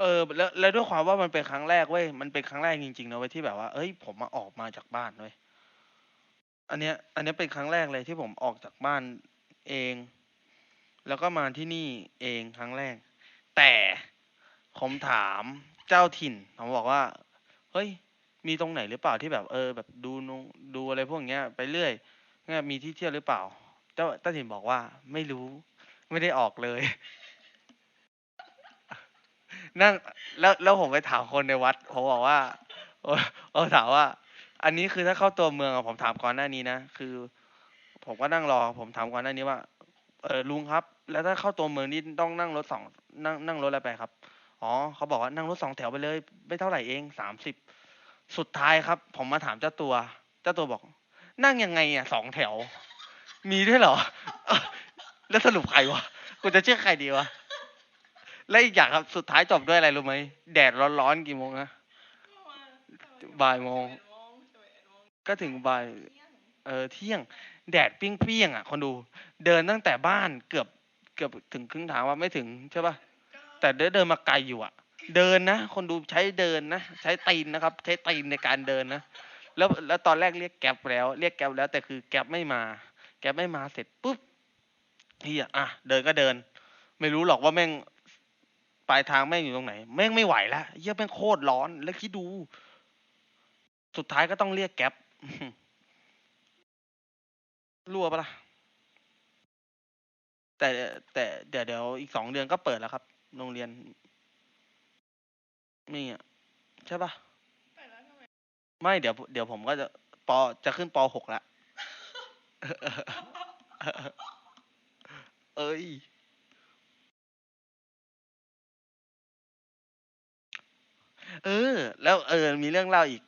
เออแล้วแล้วด้วยความว่ามันเป็นครั้งแรกเว้ยมันเป็นครั้งแรกจริงๆนะเว้ยที่แบบว่าเอ้ยผมมาออกมาจากบ้านเว้ยอันเนี้ย อันเนี้ยเป็นครั้งแรกเลยที่ผมออกจากบ้านเอง แล้วก็มาที่นี่เองครั้งแรก แต่ผมถามเจ้าถิ่นผมบอกว่า เฮ้ย มีตรงไหนหรือเปล่าที่แบบ เออ แบบดูนงดูอะไรพวกเนี้ย ไปเรื่อยเนี่ยมีที่เที่ยวหรือเปล่า เจ้าเจ้าถิ่นบอกว่า ไม่รู้ ไม่ได้ออกเลย นั่งแล้วแล้วผมไปถามคนในวัดผมบอกว่าเออถามว่า อันนี้คือถ้าเข้าตัวเมืองอะผมถามก่อนหน้านี้นะคือ ผมก็นั่งรอ ผมถามก่อนหน้านี้ว่า เออลุงครับ แล้วถ้าเข้าตัวเมืองนี่ต้องนั่งรถสองนั่งนั่งรถอะไรไปครับอ๋อเขาบอกว่านั่งรถสองแถวไปเลย ไม่เท่าไหร่เองสามสิบสุดท้ายครับ ผมมาถามเจ้าตัว เจ้าตัวบอก นั่งยังไงอะสองแถว มีด้วยเหรออแล้วสรุปใครวะกูจะเชื่อใครดีวะ และอีกอย่างครับสุดท้ายจบด้วยอะไรรู้ไหมแดดร้อนๆกี่โมงนะบ่ายโมง ก็ถึงบ่ายเออเที่ยง แดดเปรี้ยงๆอะคนดู เดินตั้งแต่บ้านเกือบเกือบถึงครึ่งทางว่าไม่ถึงใช่ป่ะแต่เดินเดินมาไกลอยู่อะ เดินนะ คนดูใช้เดินนะ ใช้ตีนนะครับ ใช้ตีนในการเดินนะแล้วแล้วตอนแรกเรียกแก๊ปแล้ว เรียกแก๊ปแล้วแต่คือแก๊ปไม่มา แก๊ปไม่มาเสร็จปุ๊บเฮียอะเดินก็เดิน ไม่รู้หรอกว่าแม่ง ปลายทางแม่งอยู่ตรงไหน แม่งไม่ไหวแล้วเฮียแม่งโคตรร้อน แล้วคิดดู สุดท้ายก็ต้องเรียกแก๊ปรั่วปะล่ะ แต่แต่เดี๋ยวเดี๋ยวอีกสองเดือนก็เปิดแล้วครับ โรงเรียน นี่อะใช่ปะไม่เดี๋ยวเดี๋ยวผมก็จะปอจะขึ้นปหกละ เอ้ย เออ แล้วเออ มีเรื่องเล่าอีก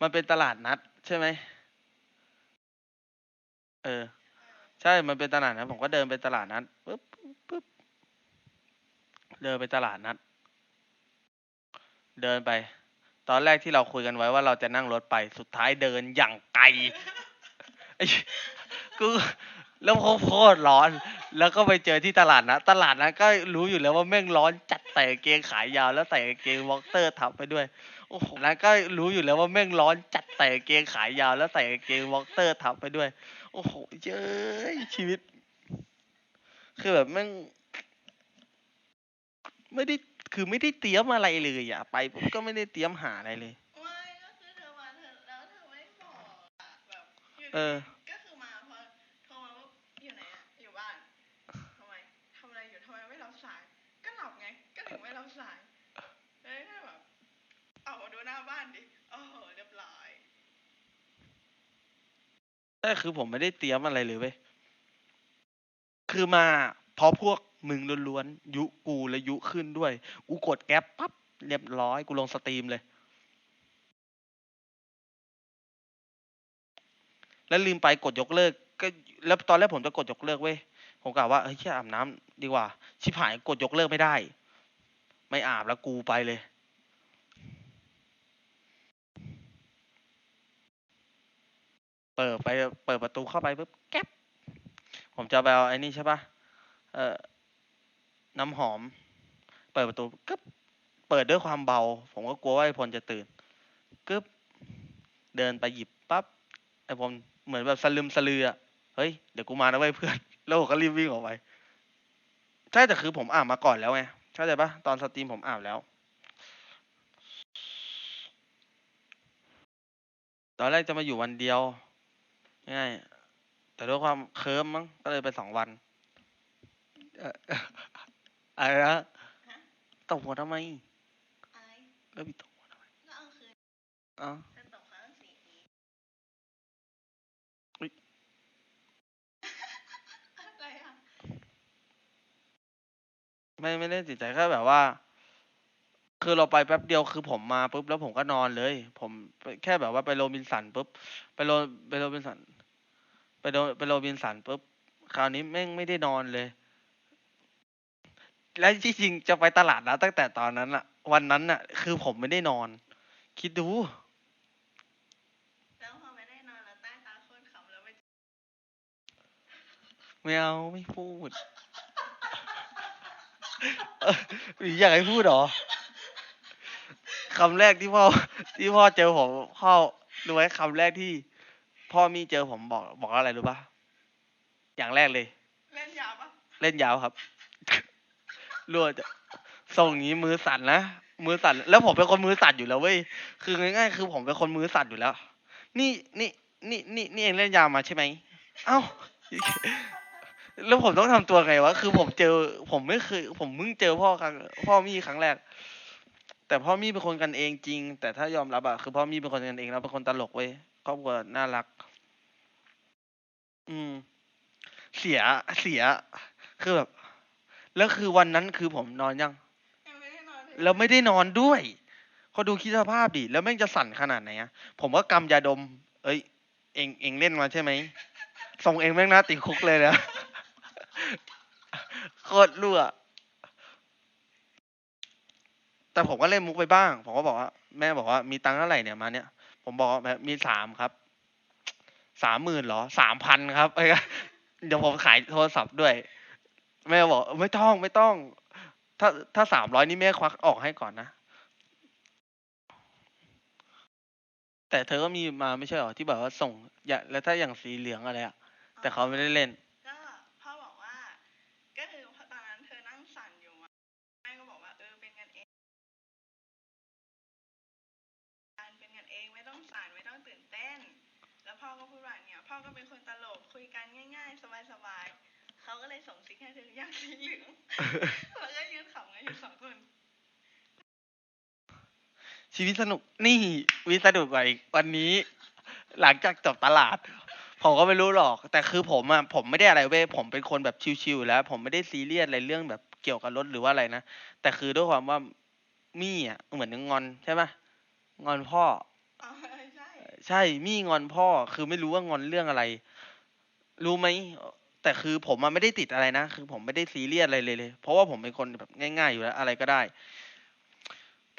มันเป็นตลาดนัด ใช่ไหมเออ ใช่ มันเป็นตลาดนัดผมก็เดินไปตลาดนัดปุ๊บปุ๊บเดินไปตลาดนัด เดินไป ตอนแรกที่เราคุยกันไว้ว่าเราจะนั่งรถไป สุดท้ายเดินอย่างไกลกู แล้วเขาโคตรร้อน แล้วก็ไปเจอที่ตลาดนะตลาดนั้นก็รู้อยู่แล้วว่าแม่งร้อนจัดใส่กางเกงขายาวแล้วใส่กางเกงวอล์กเตอร์ทับไปด้วยโอ้โหนั้นก็รู้อยู่แล้วว่าแม่งร้อนจัดใส่กางเกงขายาวแล้วใส่กางเกงวอล์กเตอร์ทับไปด้วย โอ้โหเย้ยชีวิต คือแบบแม่งไม่ได้คือไม่ได้เตรียมอะไรเลยอะไปผมก็ไม่ได้เตรียมหาอะไรเลย ไม่ก็คือเธอมาเธอแล้วเธอไม่บอกอะแบบอยู่เออดีๆก็คือมาพอโทรมาว่าอยู่ไหนอะอยู่บ้านทำไมทำอะไรอยู่ทำไมไม่รับสาย ก็หลับไง ก็ถึงไม่รับสายเฮ้ยก็แบบเอามาดูหน้าบ้านดิโอ้โหเรียบร้อย แต่คือผมไม่ได้เตรียมอะไรเลยเว้ยคือมาเพราะพวกมึงล้วนๆยุกูและยุขึ้นด้วย กูกดแก๊ปปั๊บเรียบร้อยกูลงสตรีมเลย แล้วลืมไปกดยกเลิก ก็แล้วตอนแรกผมจะกดยกเลิกเว้ยผมกะว่าเฮ้ยแค่อาบน้ำดีกว่า ชิบหายกดยกเลิกไม่ได้ ไม่อาบแล้วกูไปเลย เปิดไปเปิดประตูเข้าไปปุ๊บแก๊ปผมจะไปเอาไอ้นี่ใช่ปะเอ่อน้ำหอม เปิดประตูกึ๊บเปิดด้วยความเบา ผมก็กลัวว่าไอ้พลจะตื่นกึ๊บเดินไปหยิบปั๊บไอ้พลเหมือนแบบสลืมสลืออะเฮ้ยเดี๋ยวกูมานะเว้ยเพื่อนแล้วผมก็รีบวิ่งออกไปใช่แต่คือผมอาบมาก่อนแล้วไงเข้าใจปะตอนสตรีมผมอาบแล้ว ตอนแรกจะมาอยู่วันเดียว ง่ายแต่ด้วยความเคิร์มมั้งก็เลยไปสองวันเอ่ออะไรนะตบหัวทำไมอะไรแล้วพี่ตบหัวทำไมก็เอาคืนอ้าวเธอตกครั้งสี่ทีอุ๊ยอะไรอะไม่ไม่ได้ติดใจแค่แบบว่า คือเราไปแป๊บเดียวคือผมมาปุ๊บแล้วผมก็นอนเลย ผมไปแค่แบบว่าไปโรบินสันปุ๊บไปโรไปโรบินสัน ไปโรไปโรบินสันปุ๊บคราวนี้แม่งไม่ได้นอนเลย และที่จริงจะไปตลาดนะตั้งแต่ตอนนั้นอะวันนั้นอะคือผมไม่ได้นอน คิดดู แล้วพอไม่ได้นอนแล้วใต้ตาโคนขำแล้วไปไม่เอาไม่พูดเอออยากให้พูดเหรอคำแรกที่พ่อที่พ่อเจอผมพ่อรู้ไหมคำแรกที่ พ่อมีเจอผมบอกบอกว่าอะไรรู้ปะอย่างแรกเลย เล่นยาวปะเล่นยาวครับรัวจะส่งอย่างนี้มือสั่นนะมือสั่นแล้วผมเป็นคนมือสั่นอยู่แล้วเว้ยคือง่ายๆคือผมเป็นคนมือสั่นอยู่แล้ว นี่นี่นี่นี่นี่เองเล่นยาวมาใช่ไหมเอ้าแล้วผมต้องทำตัวไงวะคือผมเจอ ผมไม่เคย ผมเพิ่งเจอพ่อครั้งพ่อมี่ครั้งแรก แต่พ่อมี่เป็นคนกันเองจริง แต่ถ้ายอมรับอะคือพ่อมี่เป็นคนกันเองแล้วเป็นคนตลกเว้ย ครอบครัวน่ารัก อืม เสียเสีย คือแบบ แล้วคือวันนั้นคือผมนอนยังยังไม่ได้นอนเลยแล้วไม่ได้นอนด้วยเขาดูคิดสภาพดิ แล้วแม่งจะสั่นขนาดไหนอะผมก็กำยาดม เอ้ย เองเองเล่นมาใช่ไหมส่งเองแม่งน่าติดคุกเลยนะโคตรรั่วแต่ผมก็เล่นมุกไปบ้าง ผมก็บอกว่า แม่บอกว่ามีตังค์เท่าไหร่เนี่ยมาเนี่ย ผมบอกว่ามีสามครับสามหมื่นเหรอสามพันครับเอ้ยเดี๋ยวผมขายโทรศัพท์ด้วย แม่บอกไม่ต้องไม่ต้อง ถ้าถ้าสามร้อยนี่แม่ควักออกให้ก่อนนะ แต่เธอก็มีมาไม่ใช่หรอที่แบบว่าส่งอย่าแล้วถ้าอย่างสีเหลืองอะไรอะแต่เขาไม่ได้เล่น ก็พ่อบอกว่า ก็คือตอนนั้นเธอนั่งสั่นอยู่อะแม่ก็บอกว่าเออเป็นกันเองการเป็นกันเองไม่ต้องสั่นไม่ต้องตื่นเต้น แล้วพ่อก็พูดว่าเนี่ยพ่อ ก็เป็นคนตลกคุยกันง่าย ๆ สบายๆเขาก็เลยส่งซิกให้เธออย่างสีเหลืองแล้วก็ยืนขำกันอยู่สองคน ชีวิตสนุกนี่วิตสนุกกว่าอีกวันนี้ หลังจากจบตลาด ผมก็ไม่รู้หรอก แต่คือผมอะผมไม่ได้อะไรเว้ยผมเป็นคนแบบชิวๆอยู่แล้ว ผมไม่ได้ซีเรียสอะไรเรื่องแบบเกี่ยวกับรถหรือว่าอะไรนะแต่คือด้วยความว่ามี่อะเหมือนงอนใช่ปะงอนพ่ออ๋อ ใช่ใช่มี่งอนพ่อคือไม่รู้ว่างอนเรื่องอะไร รู้ไหมแต่คือผมอะไม่ได้ติดอะไรนะคือผมไม่ได้ซีเรียสอะไรเลยเลย เพราะว่าผมเป็นคนแบบง่าย ๆ อยู่แล้วอะไรก็ได้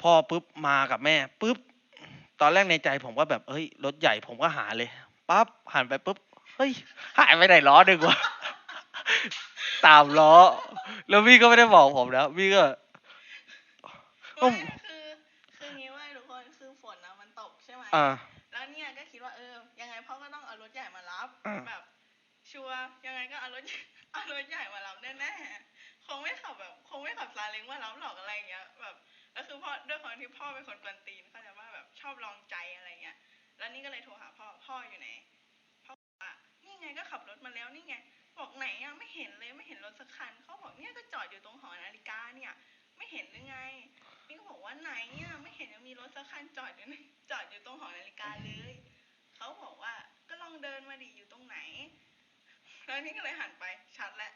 พ่อปุ๊บมากับแม่ปุ๊บตอนแรกในใจผมก็แบบเฮ้ยรถใหญ่ผมก็หาเลยปั๊บหันไปปุ๊บเฮ้ยหายไปไหนล้อหนึ่งวะตามล้อ แล้วมี่ก็ไม่ได้บอกผมนะมี่ก็อืมไม่คือคืองี้เว้ยทุกคนคือฝนนะมันตกใช่ไหมอ่า อ่า แบบชัวร์ยังไงก็เอารถ เอารถใหญ่มารับแน่ๆคงไม่ขับแบบคงไม่ขับซาเล้งมารับหรอกอะไรอย่างเงี้ย แบบแล้วคือพ่อด้วยความที่พ่อเป็นคนกวนตีนเขาใจะว่าแบบชอบลองใจอะไรเงี้ย แล้วนี่ก็เลยโทรหาพ่อพ่ออยู่ไหนพ่อบอกว่านี่ไงก็ขับรถมาแล้วนี่ไง บอกไหนอะไม่เห็นเลยไม่เห็นรถสักคันเขาบอกเนี่ยก็จอดอยู่ตรงหอนาฬิกาเนี่ย ไม่เห็นหรือไง นี่ก็บอกว่าไหนอะไม่เห็นยังมีรถสักคันจอดอยู่ในจอดอยู่ตรงหอนาฬิกาเลย เขาบอก ดินมาดิอยู่ตรงไหน แล้วนี่ก็เลยหันไปชัดแล้ว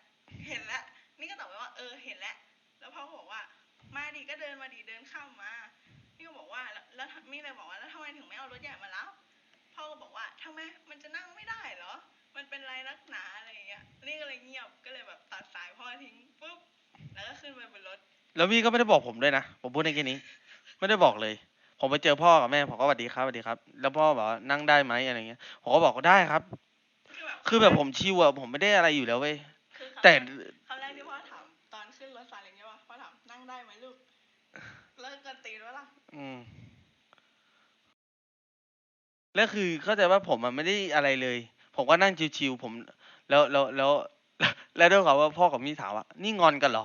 เห็นแล้วนี่ก็ตอบไปว่าเออเห็นแล้วแล้วพ่อก็บอกว่ามาดิก็เดินมาดิเดินข้ามมา นี่ก็บอกว่าแล้วมี่เลยบอกว่าแล้วทำไมถึงไม่เอารถใหญ่มารับพ่อก็บอกว่าทำไมมันจะนั่งไม่ได้เหรอ มันเป็นไรนักหนาอะไรอย่างเงี้ย นี่ก็เลยเงียบก็เลยแบบตัดสายพ่อทิ้งปุ๊บแล้วก็ขึ้นไปบนรถ แล้วมี่ก็ไม่ได้บอกผมด้วยนะ ผมพูดในแค่นี้ ไม่ได้บอกเลย ผมไปเจอพ่อกับแม่ผมก็สวัสดีครับสวัสดีครับ แล้วพ่อบอกว่านั่งได้ไหมอะไรเงี้ยผมก็บอกว่าได้ครับคือแบบคือแบบผมชิวอะผมไม่ได้อะไรอยู่แล้วเว้ยคือคำแต่รกคำแรกที่พ่อถามตอนขึ้นรถซาเล้งใช่ปะพ่อถามนั่งได้ไหมลูกเลิกกันตีนวะล่ะอืมแล้วคือเข้าใจว่าผมมันไม่ได้อะไรเลย ผมก็นั่งชิวๆผม แล้วแล้วแล้วแล้วด้วยความว่าพ่อกับมี่ถามว่านี่งอนกันเหรอ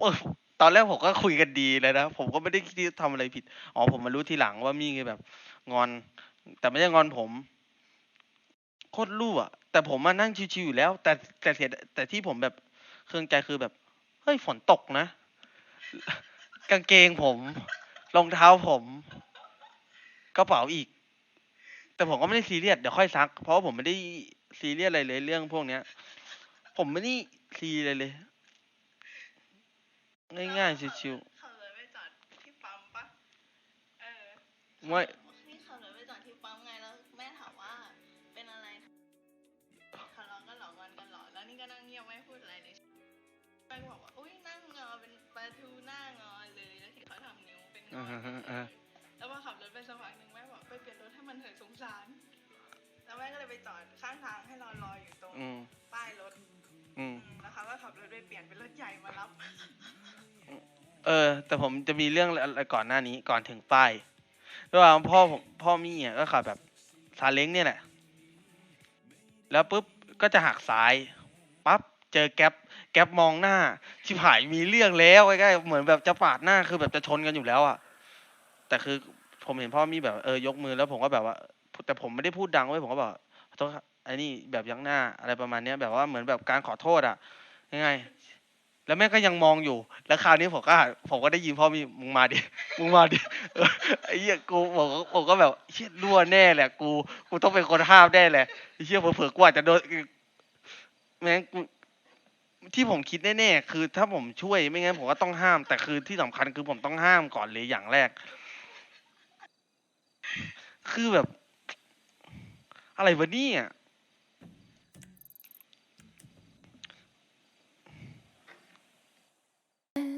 เออ ตอนแรกผมก็คุยกันดีเลยนะ ผมก็ไม่ได้คิดทำอะไรผิด อ๋อผมมารู้ทีหลังว่ามี่แบบ งอน แต่ไม่ใช่งอนผมโคตรรู้อะ แต่ผมมานั่งชิวๆอยู่แล้ว แต่แต่เสียแต่ที่ผมแบบเครื่องใจคือแบบ เฮ้ยฝนตกนะ กางเกงผมรองเท้าผมกระเป๋าอีก แต่ผมก็ไม่ได้ซีเรียสเดี๋ยวค่อยซัก เพราะว่าผมไม่ได้ซีเรียสอะไรเลยเรื่องพวกเนี้ย ผมไม่ได้ซีเลยเลย ง่ายๆชิวขับรถไปจอดที่ปั๊มปะเออๆไม่นี่ขับรถไปจอดที่ปั๊มไงแล้วแม่ถามว่าเป็นอะไรทะเลาะกันเหรองอนกันเหรอแล้วนี่ก็นั่งเงียบไม่พูดอะไรเลยแม่ก็บอกว่าอุ้ยนั่งงอเป็นปลาทูหน้างอเลยแล้วที่เขาทำนิ้วเป็นงออ่าฮะอ่าแล้วพอขับรถไปสักพักหนึ่งแม่บอกไปเปลี่ยนรถให้มันเถอะสงสารแล้วแม่ก็เลยไปจอดข้างทางให้เรารออยู่ตรง อืมป้ายรถ อืมอืม แล้วเขาก็ขับรถไปเปลี่ยนเป็นรถใหญ่มารับ เออ แต่ผมจะมีเรื่องอะไรก่อนหน้านี้ก่อนถึงป้ายระหว่างพ่อผมพ่อมี่อะก็ขับแบบซาเล้งเนี่ยแหละ แล้วปุ๊บก็จะหักซ้ายปั๊บเจอแก๊ปแก๊ปมองหน้า ชิบหายมีเรื่องแล้วใกล้ๆเหมือนแบบจะปาดหน้าคือแบบจะชนกันอยู่แล้วอะ แต่คือผมเห็นพ่อมี่แบบเออยกมือแล้วผมก็แบบว่า แต่ผมไม่ได้พูดดังไว้ยผมก็บอกขอโทษครับ ไอ้นี่แบบยักหน้าอะไรประมาณเนี้ยแบบว่าเหมือนแบบการขอโทษอะยังไง แล้วแม่ก็ยังมองอยู่ แล้วคราวนี้ผมก็ผมก็ได้ยินพ่อมีมึงมาดิมึงมาดิไอ้เหี้ยกูผมก็ผมก็แบบเชี่ยรั่วแน่แหละกูกูต้องเป็นคนห้ามแน่แหละไอ้เชี่ยเผลอๆกูอาจจะโดนแม่งกูที่ผมคิดแน่ๆคือ ถ้าผมช่วยไม่งั้นผมก็ต้องห้าม แต่คือที่สำคัญคือผมต้องห้ามก่อนเลยอย่างแรก คือแบบ อะไรวะเนี่ย